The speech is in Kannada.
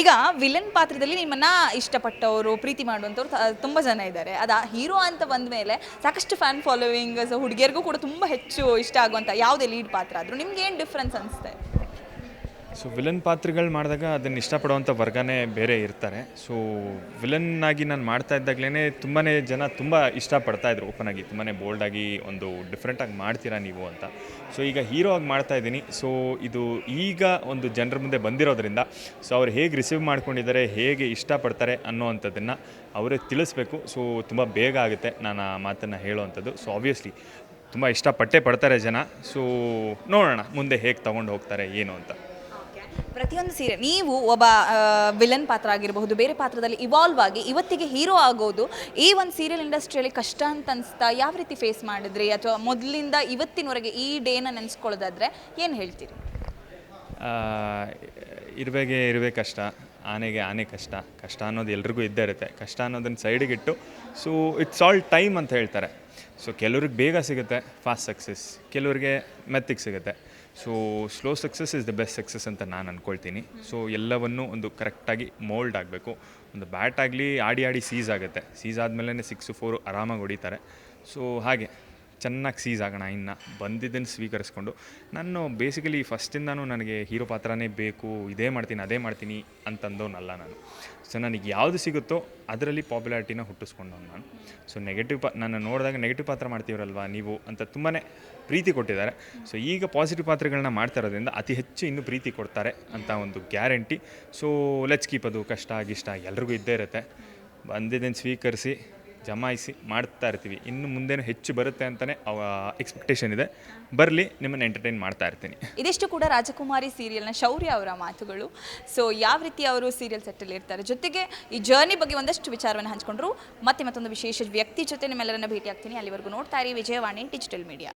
ಈಗ ವಿಲನ್ ಪಾತ್ರದಲ್ಲಿ ನಿಮ್ಮನ್ನ ಇಷ್ಟಪಟ್ಟವರು, ಪ್ರೀತಿ ಮಾಡುವಂಥವ್ರು ತುಂಬ ಜನ ಇದ್ದಾರೆ. ಅದ ಹೀರೋ ಅಂತ ಬಂದ ಮೇಲೆ ಸಾಕಷ್ಟು ಫ್ಯಾನ್ ಫಾಲೋವಿಂಗ್ ಸೊ ಹುಡುಗಿಯರಿಗೂ ಕೂಡ ತುಂಬ ಹೆಚ್ಚು ಇಷ್ಟ ಆಗುವಂಥ ಯಾವುದೇ ಲೀಡ್ ಪಾತ್ರ ಆದರೂ ನಿಮ್ಗೆ ಏನು ಡಿಫ್ರೆನ್ಸ್ ಅನಿಸುತ್ತೆ? ಸೊ ವಿಲನ್ ಪಾತ್ರಗಳು ಮಾಡಿದಾಗ ಅದನ್ನು ಇಷ್ಟಪಡುವಂಥ ವರ್ಗನೇ ಬೇರೆ ಇರ್ತಾರೆ. ಸೊ ಆಗಿ ನಾನು ಮಾಡ್ತಾ ಇದ್ದಾಗಲೇ ತುಂಬಾ ಜನ ತುಂಬ ಇಷ್ಟಪಡ್ತಾ ಇದ್ರು ಓಪನ್ ಆಗಿ. ತುಂಬಾ ಬೋಲ್ಡಾಗಿ ಒಂದು ಡಿಫ್ರೆಂಟಾಗಿ ಮಾಡ್ತೀರಾ ನೀವು ಅಂತ. ಸೊ ಈಗ ಹೀರೋ ಆಗಿ ಮಾಡ್ತಾ ಇದ್ದೀನಿ. ಸೊ ಇದು ಈಗ ಒಂದು ಜನರ ಮುಂದೆ ಬಂದಿರೋದ್ರಿಂದ ಸೊ ಅವ್ರು ಹೇಗೆ ರಿಸೀವ್ ಮಾಡ್ಕೊಂಡಿದ್ದಾರೆ, ಹೇಗೆ ಇಷ್ಟಪಡ್ತಾರೆ ಅನ್ನೋವಂಥದ್ದನ್ನು ಅವರೇ ತಿಳಿಸ್ಬೇಕು. ಸೊ ತುಂಬ ಬೇಗ ಆಗುತ್ತೆ ನಾನು ಆ ಮಾತನ್ನು ಹೇಳೋವಂಥದ್ದು. ಸೊ ಆಬ್ವಿಯಸ್ಲಿ ತುಂಬ ಇಷ್ಟಪಟ್ಟೆ ಪಡ್ತಾರೆ ಜನ. ಸೊ ನೋಡೋಣ ಮುಂದೆ ಹೇಗೆ ತೊಗೊಂಡು ಹೋಗ್ತಾರೆ, ಏನು ಅಂತ. ಪ್ರತಿಯೊಂದು ಸೀರೆ. ನೀವು ಒಬ್ಬ ವಿಲನ್ ಪಾತ್ರ ಆಗಿರಬಹುದು, ಬೇರೆ ಪಾತ್ರದಲ್ಲಿ ಇವಾಲ್ವ್ ಆಗಿ ಇವತ್ತಿಗೆ ಹೀರೋ ಆಗೋದು ಈ ಒಂದು ಸೀರಿಯಲ್ ಇಂಡಸ್ಟ್ರಿಯಲ್ಲಿ ಕಷ್ಟ ಅಂತ ಅನಿಸ್ತಾ ಯಾವ ರೀತಿ ಫೇಸ್ ಮಾಡಿದ್ರಿ? ಅಥವಾ ಮೊದಲಿಂದ ಇವತ್ತಿನವರೆಗೆ ಈ ಡೇನ ನೆನೆಸ್ಕೊಳ್ಳೋದಾದ್ರೆ ಏನು ಹೇಳ್ತೀರಿ? ಇರುವೆಗೆ ಇರುವೆ ಕಷ್ಟ, ಆನೆಗೆ ಆನೆ ಕಷ್ಟ ಕಷ್ಟ ಅನ್ನೋದು ಎಲ್ರಿಗೂ ಇದ್ದೇ ಇರುತ್ತೆ. ಕಷ್ಟ ಅನ್ನೋದನ್ನು ಸೈಡಿಗಿಟ್ಟು ಸೊ ಇಟ್ಸ್ ಆಲ್ ಟೈಮ್ ಅಂತ ಹೇಳ್ತಾರೆ. ಸೊ ಕೆಲವ್ರಿಗೆ ಬೇಗ ಸಿಗುತ್ತೆ ಫಾಸ್ಟ್ ಸಕ್ಸಸ್ ಕೆಲವ್ರಿಗೆ ಮೆತ್ತಿಗೆ ಸಿಗುತ್ತೆ. So slow success is the best success ಅಂತ ನಾನು ಅಂದ್ಕೊಳ್ತೀನಿ ಸೊ ಎಲ್ಲವನ್ನು ಒಂದು ಕರೆಕ್ಟಾಗಿ ಮೋಲ್ಡ್ ಆಗಬೇಕು. ಒಂದು ಬ್ಯಾಟ್ ಆಗಲಿ, ಆಡಿ ಆಡಿ ಸೀಸ್ ಆಗುತ್ತೆ. ಸೀಸ್ ಆದಮೇಲೆ ಸಿಕ್ಸು ಫೋರು ಆರಾಮಾಗಿ ಹೊಡಿತಾರೆ. ಸೊ ಹಾಗೆ. ಚೆನ್ನಾಗಿ ಸೀಸ್ ಆಗೋಣ, ಇನ್ನು ಬಂದಿದ್ದನ್ನು ಸ್ವೀಕರಿಸ್ಕೊಂಡು. ನಾನು ಬೇಸಿಕಲಿ ಫಸ್ಟಿಂದನೂ ನನಗೆ ಹೀರೋ ಪಾತ್ರನೇ ಬೇಕು, ಇದೇ ಮಾಡ್ತೀನಿ, ಅದೇ ಮಾಡ್ತೀನಿ ಅಂತಂದವನಲ್ಲ ನಾನು. ಸೊ ನನಗೆ ಯಾವುದು ಸಿಗುತ್ತೋ ಅದರಲ್ಲಿ ಪಾಪ್ಯುಲಾರಿಟಿನ ಹುಟ್ಟಿಸ್ಕೊಂಡು ನಾನು. ಸೊ ನೆಗೆಟಿವ್ ಪಾ ನಾನು ನೋಡಿದಾಗ ನೆಗೆಟಿವ್ ಪಾತ್ರ ಮಾಡ್ತೀವ್ರಲ್ವಾ ನೀವು ಅಂತ ತುಂಬಾ ಪ್ರೀತಿ ಕೊಟ್ಟಿದ್ದಾರೆ. ಸೊ ಈಗ ಪಾಸಿಟಿವ್ ಪಾತ್ರಗಳನ್ನ ಮಾಡ್ತಾ ಇರೋದ್ರಿಂದ ಅತಿ ಹೆಚ್ಚು ಇನ್ನೂ ಪ್ರೀತಿ ಕೊಡ್ತಾರೆ ಅಂತ ಒಂದು ಗ್ಯಾರಂಟಿ ಸೊ ಲೆಟ್ಸ್ ಕೀಪ್ ಅದು ಕಷ್ಟ, ಗಿಷ್ಟ ಎಲ್ರಿಗೂ ಇದ್ದೇ ಇರುತ್ತೆ. ಬಂದಿದ್ದನ್ನು ಸ್ವೀಕರಿಸಿ ಜಮಾಯಿಸಿ ಮಾಡ್ತಾ ಇರ್ತೀವಿ. ಇನ್ನು ಮುಂದೇನು ಹೆಚ್ಚು ಬರುತ್ತೆ ಅಂತಲೇ ಎಕ್ಸ್ಪೆಕ್ಟೇಷನ್ ಇದೆ. ಬರಲಿ, ನಿಮ್ಮನ್ನು ಎಂಟರ್ಟೈನ್ ಮಾಡ್ತಾ ಇರ್ತೀನಿ. ಇದಿಷ್ಟು ಕೂಡ ರಾಜಕುಮಾರಿ ಸೀರಿಯಲ್ನ ಶೌರ್ಯ ಅವರ ಮಾತುಗಳು. ಸೊ ಯಾವ ರೀತಿ ಅವರು ಸೀರಿಯಲ್ ಸೆಟ್ಟಲ್ಲಿ ಇರ್ತಾರೆ? ಜೊತೆಗೆ ಈ ಜರ್ನಿ ಬಗ್ಗೆ ಒಂದಷ್ಟು ವಿಚಾರವನ್ನು ಹಂಚಿಕೊಂಡ್ರು. ಮತ್ತೆ ಮತ್ತೊಂದು ವಿಶೇಷ ವ್ಯಕ್ತಿ ಜೊತೆ ನಿಮ್ಮೆಲ್ಲರನ್ನ ಭೇಟಿ ಆಗ್ತೀನಿ ಅಲ್ಲಿವರೆಗೂ ನೋಡ್ತಾ ಇರಿ ವಿಜಯವಾಣಿ ಡಿಜಿಟಲ್ ಮೀಡಿಯಾ